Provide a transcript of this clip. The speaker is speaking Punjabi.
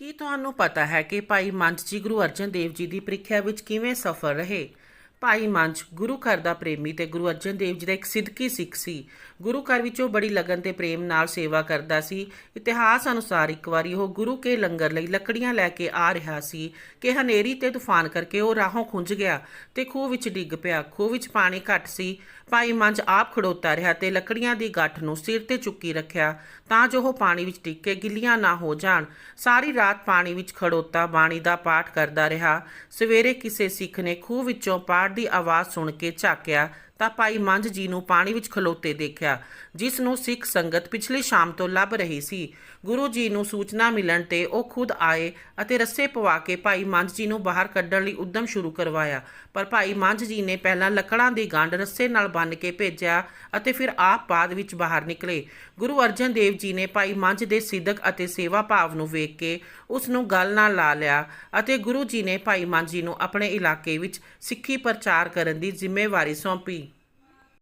ਕੀ ਤੁਹਾਨੂੰ ਪਤਾ ਹੈ ਕਿ ਭਾਈ ਮੰਚ ਜੀ ਗੁਰੂ ਅਰਜਨ ਦੇਵ ਜੀ ਦੀ ਪ੍ਰੀਖਿਆ ਵਿੱਚ ਕਿਵੇਂ ਸਫਲ ਰਹੇ? ਭਾਈ ਮੰਜ ਗੁਰੂ ਘਰ ਦਾ ਪ੍ਰੇਮੀ ਤੇ ਗੁਰੂ ਅਰਜਨ ਦੇਵ ਜੀ ਦਾ ਇੱਕ ਸਿੱਧਕੀ ਸਿੱਖ ਸੀ। ਗੁਰੂ ਘਰ ਵਿੱਚੋਂ ਬੜੀ ਲਗਨ ਤੇ ਪ੍ਰੇਮ ਨਾਲ ਸੇਵਾ ਕਰਦਾ ਸੀ। ਇਤਿਹਾਸ ਅਨੁਸਾਰ ਇੱਕ ਵਾਰੀ ਉਹ ਗੁਰੂ ਕੇ ਲੰਗਰ ਲਈ ਲੱਕੜੀਆਂ ਲੈ ਕੇ ਆ ਰਿਹਾ ਸੀ ਕਿ ਹਨੇਰੀ ਤੇ ਤੂਫਾਨ ਕਰਕੇ ਉਹ ਰਾਹੋਂ ਖੁੰਝ ਗਿਆ ਤੇ ਖੂਹ ਵਿੱਚ ਡਿੱਗ ਪਿਆ। ਖੂਹ ਵਿੱਚ ਪਾਣੀ ਘੱਟ ਸੀ। ਭਾਈ ਮੰਜ ਆਪ ਖੜੋਤਾ ਰਿਹਾ ਤੇ ਲੱਕੜੀਆਂ ਦੀ ਗੱਠ ਨੂੰ ਸਿਰ ਤੇ ਚੁੱਕੀ ਰੱਖਿਆ ਤਾਂ ਜੋ ਉਹ ਪਾਣੀ ਵਿੱਚ ਡਿੱਗ ਕੇ ਗਿੱਲੀਆਂ ਨਾ ਹੋ ਜਾਣ। ਸਾਰੀ ਰਾਤ ਪਾਣੀ ਵਿੱਚ ਖੜੋਤਾ, ਬਾਣੀ ਦਾ ਪਾਠ ਕਰਦਾ ਰਿਹਾ। ਸਵੇਰੇ ਕਿਸੇ ਸਿੱਖ ਨੇ ਖੂਹ ਵਿੱਚੋਂ ਪਾਠ ਦੀ ਆਵਾਜ਼ ਸੁਣ ਕੇ ਝਾਕਿਆ ਤਾਂ ਭਾਈ ਮੰਝ ਜੀ ਨੂੰ ਪਾਣੀ ਵਿੱਚ ਖਲੋਤੇ ਦੇਖਿਆ, ਜਿਸ ਨੂੰ ਸਿੱਖ ਸੰਗਤ ਪਿਛਲੀ ਸ਼ਾਮ ਤੋਂ ਲੱਭ ਰਹੀ ਸੀ। ਗੁਰੂ ਜੀ ਨੂੰ ਸੂਚਨਾ ਮਿਲਣ ਤੇ ਉਹ ਖੁਦ ਆਏ ਅਤੇ ਰੱਸੇ ਪਵਾ ਕੇ ਭਾਈ ਮੰਝ ਜੀ ਨੂੰ ਬਾਹਰ ਕੱਢਣ ਲਈ ਉਦਮ ਸ਼ੁਰੂ ਕਰਵਾਇਆ। ਪਰ ਭਾਈ ਮੰਝ ਜੀ ਨੇ ਪਹਿਲਾਂ ਲੱਕੜਾਂ ਦੀ ਗੰਢ ਰੱਸੇ ਨਾਲ ਬੰਨ੍ਹ ਕੇ ਭੇਜਿਆ ਅਤੇ ਫਿਰ ਆਪ ਬਾਅਦ ਵਿੱਚ ਬਾਹਰ ਨਿਕਲੇ। ਗੁਰੂ ਅਰਜਨ ਦੇਵ ਜੀ ਨੇ ਭਾਈ ਮੰਝ ਦੇ ਸਿੱਧਕ ਅਤੇ ਸੇਵਾ ਭਾਵ ਨੂੰ ਵੇਖ ਕੇ ਉਸ ਨੂੰ ਗੱਲ ਨਾਲ ਲਾ ਲਿਆ ਅਤੇ ਗੁਰੂ ਜੀ ਨੇ ਭਾਈ ਮੰਝ ਜੀ ਨੂੰ ਆਪਣੇ ਇਲਾਕੇ ਵਿੱਚ ਸਿੱਖੀ ਪ੍ਰਚਾਰ ਕਰਨ ਦੀ ਜ਼ਿੰਮੇਵਾਰੀ ਸੌਂਪੀ।